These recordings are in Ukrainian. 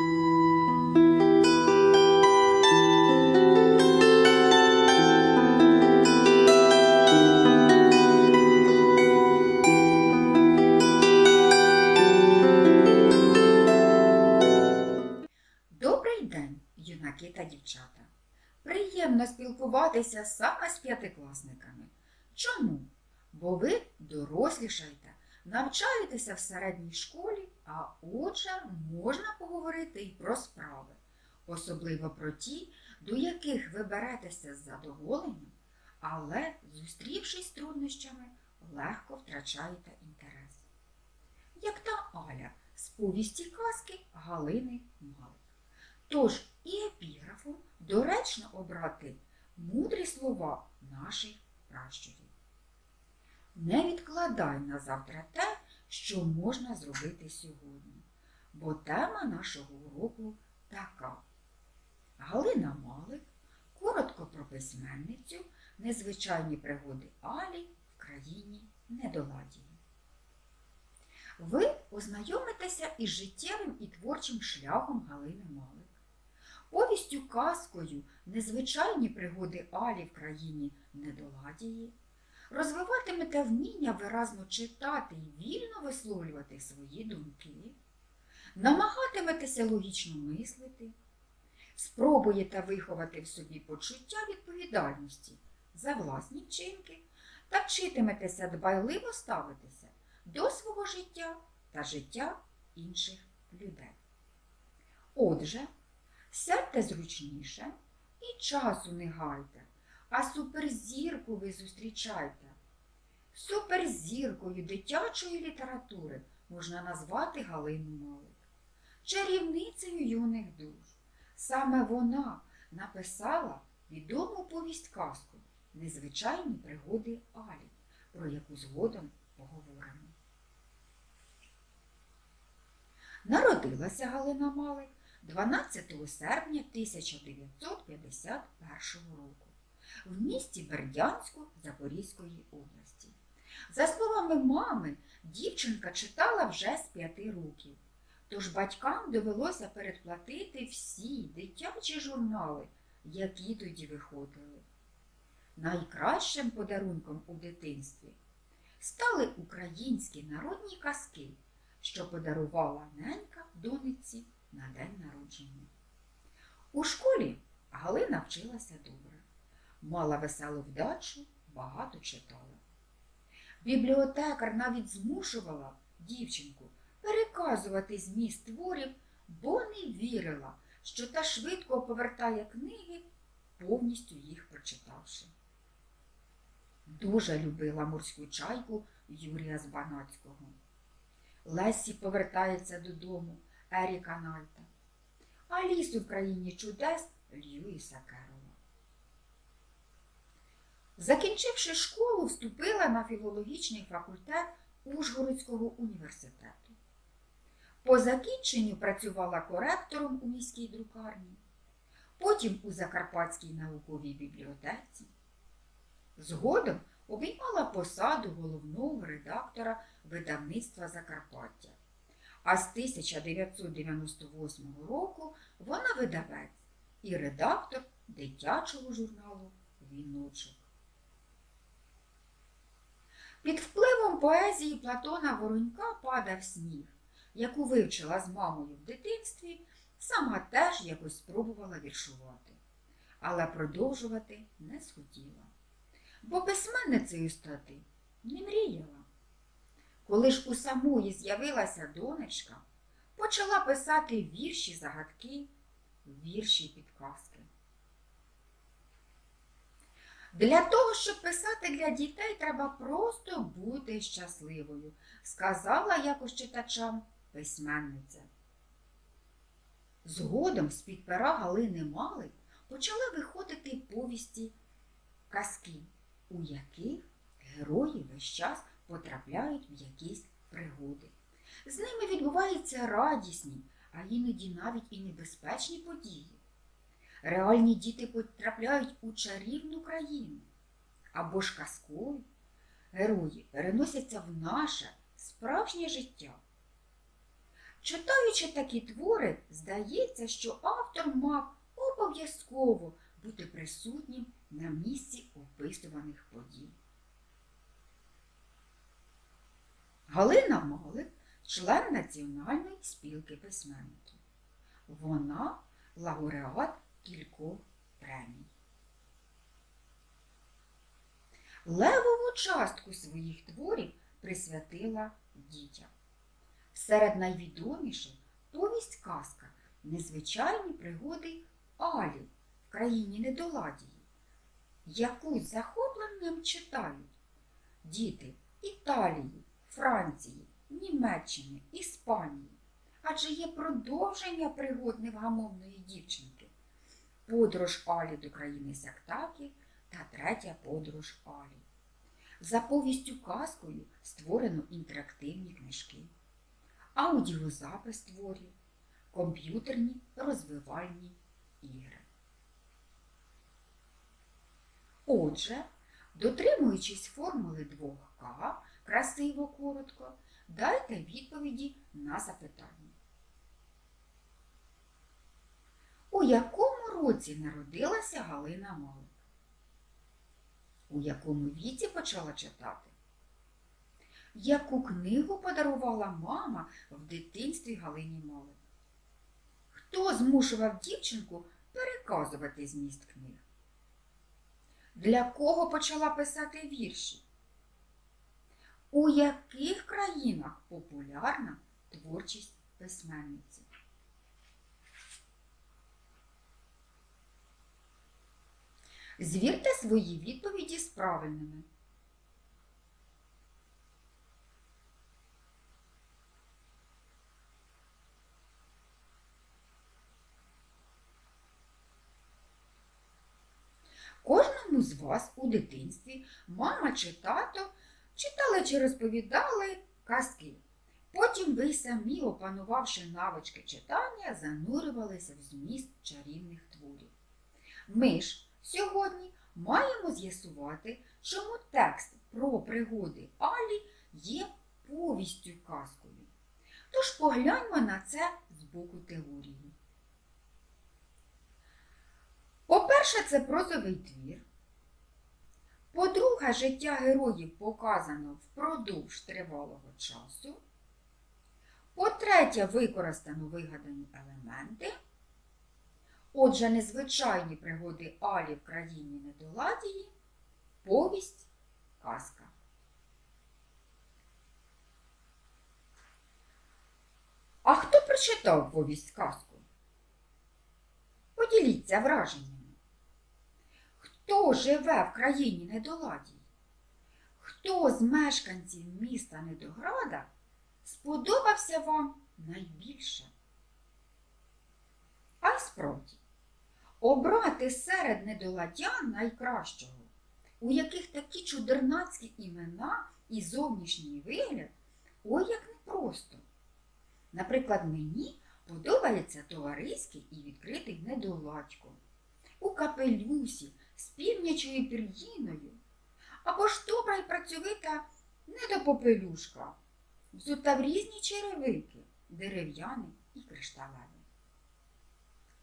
Добрий день, юнаки та дівчата. Приємно спілкуватися саме з п'ятикласниками. Чому? Бо ви дорослішаєте, навчаєтеся в середній школі, а отже, можна поговорити і про справи, особливо про ті, до яких ви беретеся з задоволенням, але, зустрівшись з труднощами, легко втрачаєте інтерес. Як та Аля з повісті казки Галини Малик. Тож і епіграфом доречно обрати мудрі слова наших пращурів. Не відкладай на завтра те, що можна зробити сьогодні, бо тема нашого уроку така. Галина Малик коротко про письменницю, незвичайні пригоди Алі в країні недоладії. Ви ознайомитеся із життєвим і творчим шляхом Галини Малик. Повістю казкою незвичайні пригоди Алі в країні недоладії, розвиватимете вміння виразно читати і вільно висловлювати свої думки, намагатиметеся логічно мислити, спробуєте виховати в собі почуття відповідальності за власні вчинки та вчитиметеся дбайливо ставитися до свого життя та життя інших людей. Отже, Сядьте зручніше і часу не гайте, а суперзірку ви зустрічайте. Суперзіркою дитячої літератури можна назвати Галину Малик, чарівницею юних душ. Саме вона написала відому повість казку Незвичайні пригоди Алі, про яку згодом поговоримо. Народилася Галина Малик 12 серпня 1951 року в місті Бердянську Запорізької області. За словами мами, дівчинка читала вже з п'яти років, тож батькам довелося передплатити всі дитячі журнали, які тоді виходили. Найкращим подарунком у дитинстві стали українські народні казки, що подарувала ненька дониці на день народження. У школі Галина вчилася добре, мала веселу вдачу, багато читала. Бібліотекар навіть змушувала дівчинку переказувати зміст творів, бо не вірила, що та швидко повертає книги, повністю їх прочитавши. Дуже любила морську чайку Юрія Збанацького. Лесі повертається додому. Еріка Нальта, Алісу в країні чудес Льюіса Керола. Закінчивши школу, вступила на філологічний факультет Ужгородського університету. По закінченню працювала коректором у міській друкарні, потім у Закарпатській науковій бібліотеці. Згодом обіймала посаду головного редактора видавництва Закарпаття а з 1998 року вона видавець і редактор дитячого журналу Віночок. Під впливом поезії Платона Воронька падав сніг, яку вивчила з мамою в дитинстві, сама теж якось спробувала віршувати, але продовжувати не схотіла, бо письменницею стати не мріяла. Коли ж у самої з'явилася донечка, почала писати вірші загадки, вірші підказки. Для того, щоб писати для дітей, треба просто бути щасливою, сказала якось читачам письменниця. Згодом з-під пера Галини Малик почали виходити повісті казки, у яких герої весь час потрапляють в якісь пригоди. З ними відбуваються радісні, а іноді навіть і небезпечні події. Реальні діти потрапляють у чарівну країну або ж казкові. Герої переносяться в наше справжнє життя. Читаючи такі твори, здається, що автор мав обов'язково бути присутнім на місці описуваних подій. Галина Малик член Національної спілки письменників. Вона лауреат кількох премій. Левову частку своїх творів присвятила дітям. Серед найвідоміших повість казка Незвичайні пригоди Алі в країні недоладії, яку з захопленням читають діти Італії, Франції, Німеччини, Іспанії. Адже є продовження пригод невгамовної дівчинки. Подорож Алі до країни Сяктаки та третя подорож Алі. За повістю казкою створено інтерактивні книжки, аудіозапис творів, комп'ютерні розвивальні ігри. Отже, дотримуючись формули 2К, красиво коротко, дайте відповіді на запитання. У якому році народилася Галина Малик? У якому віці почала читати? Яку книгу подарувала мама в дитинстві Галині Малик? Хто змушував дівчинку переказувати зміст книг? Для кого почала писати вірші? У яких країнах популярна творчість письменниці? Звірте свої відповіді з правильними. Кожному з вас у дитинстві мама чи тато читали чи розповідали казки. Потім ви самі, опанувавши навички читання, занурювалися в зміст чарівних творів. Ми ж сьогодні маємо з'ясувати, чому текст про пригоди Алі є повістю казкою. Тож погляньмо на це з боку теорії. По-перше, це прозовий твір. По-друге, життя героїв показано впродовж тривалого часу. По-третє, використано вигадані елементи. Отже, незвичайні пригоди Алі в країні недоладії, повість, казка. А хто прочитав повість казку? Поділіться враженнями. Хто живе в країні недоладій? Хто з мешканців міста Недограда сподобався вам найбільше? А й справді, обрати серед недоладян найкращого, у яких такі чудернацькі імена і зовнішній вигляд, ой як непросто. Наприклад, мені подобається товариський і відкритий недоладько у капелюсі з півнячою пір'їною, або ж добра й працьовита недопопелюшка, взута в різні черевики, дерев'яні і кришталеві.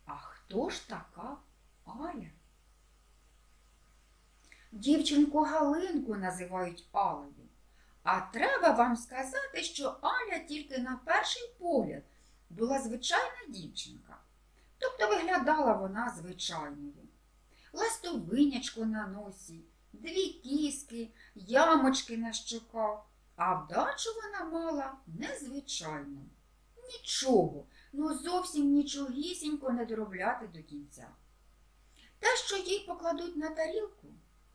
А хто ж така Аля? Дівчинку Галинку називають Алею. А треба вам сказати, що Аля тільки на перший погляд була звичайна дівчинка. Тобто виглядала вона звичайною. Ластовинячко на носі, дві кіски, ямочки на щоках, а вдачу вона мала незвичайну. Нічого, ну зовсім нічогісінько не доробляти до кінця. Те, що їй покладуть на тарілку,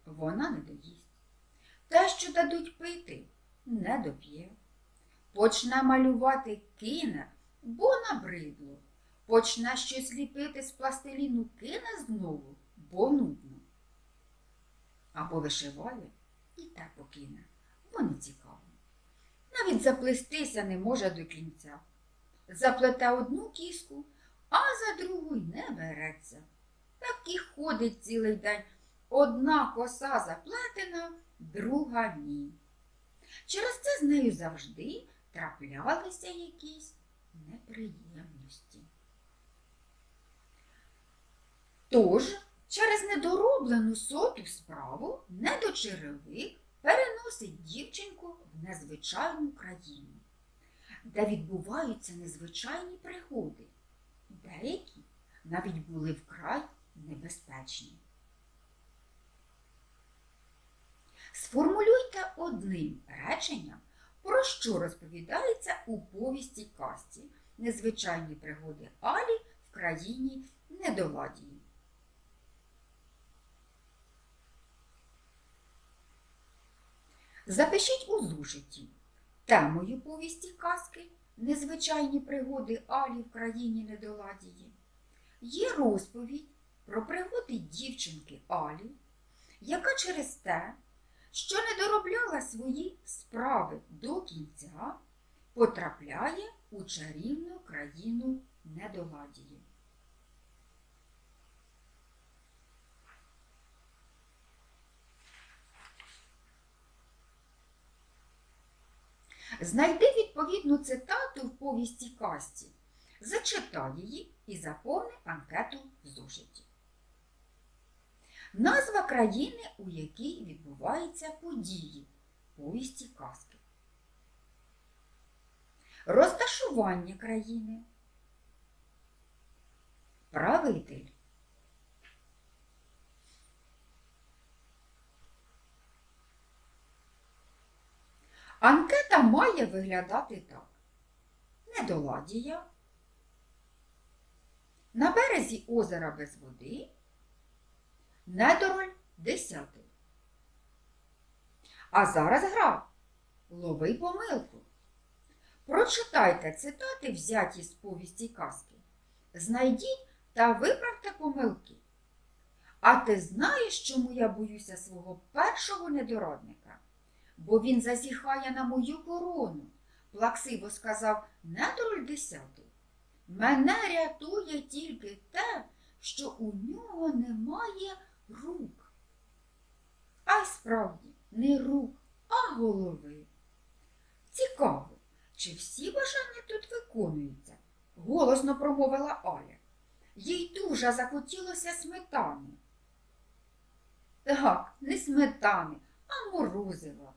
вона не доїсть. Те, що дадуть пити, не доп'є. Почне малювати кине, бо набридло. Почне щось ліпити з пластиліну кине знову, бо нудно. Або вишиває і те покине, бо не цікаво. Навіть заплестися не може до кінця. Заплете одну кіску, а за другу й не береться. Так і ходить цілий день. Одна коса заплетена, друга ні. Через це з нею завжди траплялися якісь неприємності. Тож, через недороблену соту справу недочеревик переносить дівчинку в незвичайну країну, де відбуваються незвичайні пригоди. Деякі навіть були вкрай небезпечні. Сформулюйте одним реченням, про що розповідається у повісті казці Незвичайні пригоди Алі в країні недоладії. Запишіть у зошиті темою повісті казки Незвичайні пригоди Алі в країні недоладії. Є розповідь про пригоди дівчинки Алі, яка через те, що не доробляла свої справи до кінця, потрапляє у чарівну країну недоладії. Знайди відповідну цитату в повісті казці, зачитай її і заповни анкету в зошиті. Назва країни, у якій відбуваються події повісті казки. Розташування країни. Правитель. Анкета має виглядати так. Недоладія. На березі озера без води. Недороль десятий. А зараз гра. Лови помилку. Прочитайте цитати, взяті з повісті казки. Знайдіть та виправте помилки. А ти знаєш, чому я боюся свого першого недородника? Бо він зазіхає на мою корону, плаксиво сказав недороль десятий. Мене рятує тільки те, що у нього немає рук. А й справді не рук, а голови. Цікаво, чи всі бажання тут виконуються? голосно промовила Аля. Їй дуже захотілося сметани. Так, не сметани, а морозива.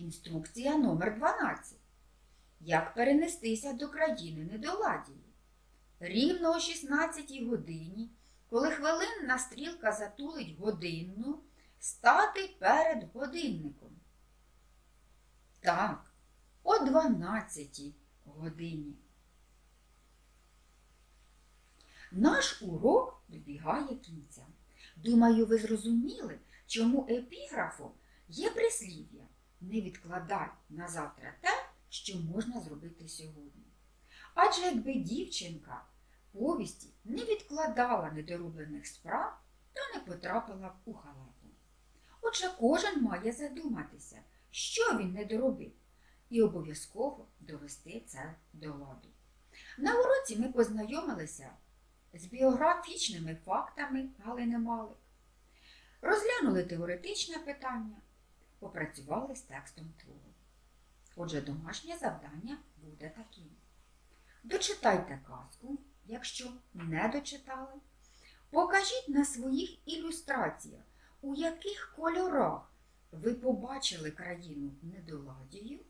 Інструкція номер 12. Як перенестися до країни недоладії? Рівно о 16 годині, коли хвилинна стрілка затулить годинну, стати перед годинником. Так, о 12 годині. Наш урок добігає кінця. Думаю, ви зрозуміли, чому епіграфом є прислів'я не відкладай на завтра те, що можна зробити сьогодні. Адже якби дівчинка повісті не відкладала недороблених справ, то не потрапила б у халепу. Отже, кожен має задуматися, що він не доробив, і обов'язково довести це до ладу. На уроці ми познайомилися з біографічними фактами Галини Малик, розглянули теоретичне питання, попрацювали з текстом твору. Отже, домашнє завдання буде таким. Дочитайте казку, якщо не дочитали. Покажіть на своїх ілюстраціях, у яких кольорах ви побачили країну недоладію.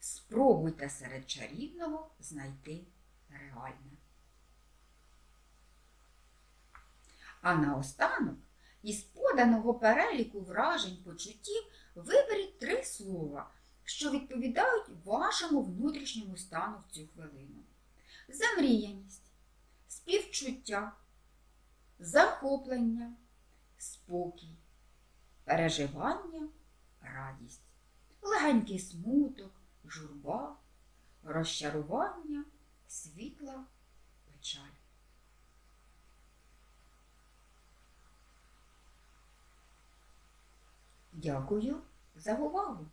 Спробуйте серед чарівного знайти реальне. А наостанок із поданого переліку вражень почуттів виберіть три слова, що відповідають вашому внутрішньому стану в цю хвилину. Замріяність, співчуття, захоплення, спокій, переживання, радість, легенький смуток, журба, розчарування, світла, печаль. Дякую за увагу!